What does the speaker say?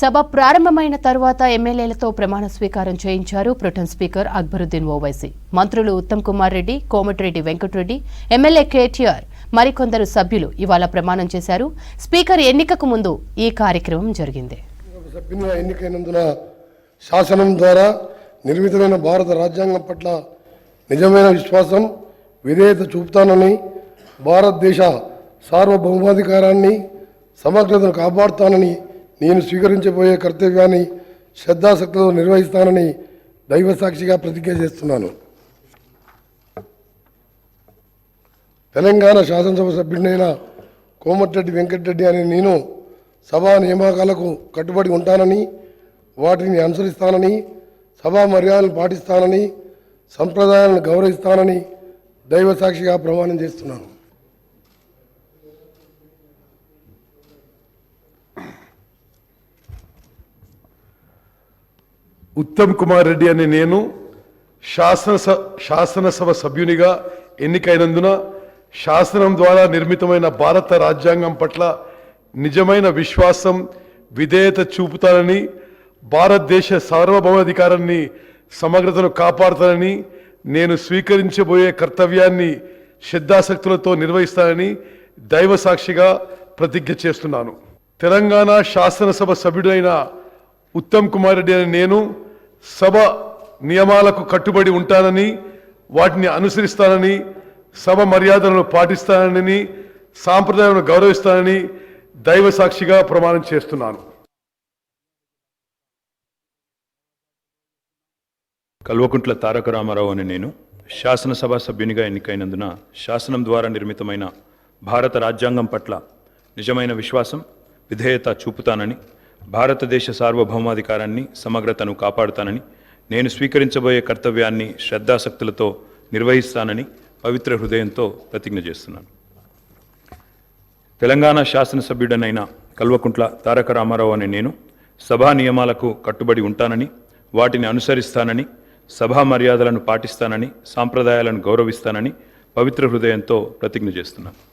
సభ ప్రారంభమైన తరువాత ఎమ్మెల్యేలతో ప్రమాణ స్వీకారం చేయించారు ప్రొటన్ స్పీకర్ అక్బరుద్దీన్ ఓవైసీ. మంత్రులు ఉత్తమ్ కుమార్ రెడ్డి కోమటిరెడ్డి వెంకటరెడ్డి ఎమ్మెల్యే కేటీఆర్ మరికొందరు సభ్యులు ఇవాళ ప్రమాణం చేశారు. స్పీకర్ ఎన్నికకు ముందు ఈ కార్యక్రమం జరిగింది. సభ్యునిగా ఎన్నికైనందున శాసనం ద్వారా నిర్మితమైన భారత రాజ్యాంగం పట్ల నిజమైన విశ్వాసం విధేయత చూపుతానని భారతదేశ సార్వభౌమాధికారాన్ని సమగ్రతను కాపాడుతానని నేను స్వీకరించబోయే కర్తవ్యాన్ని శ్రద్ధాశక్తితో నిర్వహిస్తానని దైవ సాక్షిగా ప్రతిజ్ఞ చేస్తున్నాను. తెలంగాణ శాసనసభ సభ్యుడినైన కోమటిరెడ్డి వెంకటరెడ్డి అనే నేను సభా నియామకాలకు కట్టుబడి ఉంటానని వాటిని అనుసరిస్తానని సభా మర్యాదలను పాటిస్తానని సంప్రదాయాలను గౌరవిస్తానని దైవ సాక్షిగా ప్రమాణం చేస్తున్నాను. ఉత్తమ్ కుమార్ రెడ్డి అనే నేను శాసనస శాసనసభ సభ్యునిగా ఎన్నికైనందున శాసనం ద్వారా నిర్మితమైన భారత రాజ్యాంగం పట్ల నిజమైన విశ్వాసం విధేయత చూపుతానని భారతదేశ సార్వభౌమాధికారాన్ని సమగ్రతను కాపాడుతానని నేను స్వీకరించబోయే కర్తవ్యాన్ని శ్రద్ధాసక్తులతో నిర్వహిస్తానని దైవ సాక్షిగా ప్రతిజ్ఞ చేస్తున్నాను. తెలంగాణ శాసనసభ సభ్యుడైన ఉత్తమ్ కుమార్ రెడ్డి అని నేను సభ నియమాలకు కట్టుబడి ఉంటానని వాటిని అనుసరిస్తానని సభ మర్యాదలను పాటిస్తానని సాంప్రదాయాలను గౌరవిస్తానని దైవ సాక్షిగా ప్రమాణం చేస్తున్నాను. కల్వకుంట్ల తారక రామారావు అని నేను శాసనసభ సభ్యునిగా ఎన్నికైనందున శాసనం ద్వారా నిర్మితమైన భారత రాజ్యాంగం పట్ల నిజమైన విశ్వాసం విధేయత చూపుతానని భారతదేశ సార్వభౌమాధికారాన్ని సమగ్రతను కాపాడుతానని నేను స్వీకరించబోయే కర్తవ్యాన్ని శ్రద్ధాశక్తులతో నిర్వహిస్తానని పవిత్ర హృదయంతో ప్రతిజ్ఞ చేస్తున్నాను. తెలంగాణ శాసనసభ్యుడనైన కల్వకుంట్ల తారక రామారావు అనే నేను సభా నియమాలకు కట్టుబడి ఉంటానని వాటిని అనుసరిస్తానని సభా మర్యాదలను పాటిస్తానని సాంప్రదాయాలను గౌరవిస్తానని పవిత్ర హృదయంతో ప్రతిజ్ఞ చేస్తున్నాను.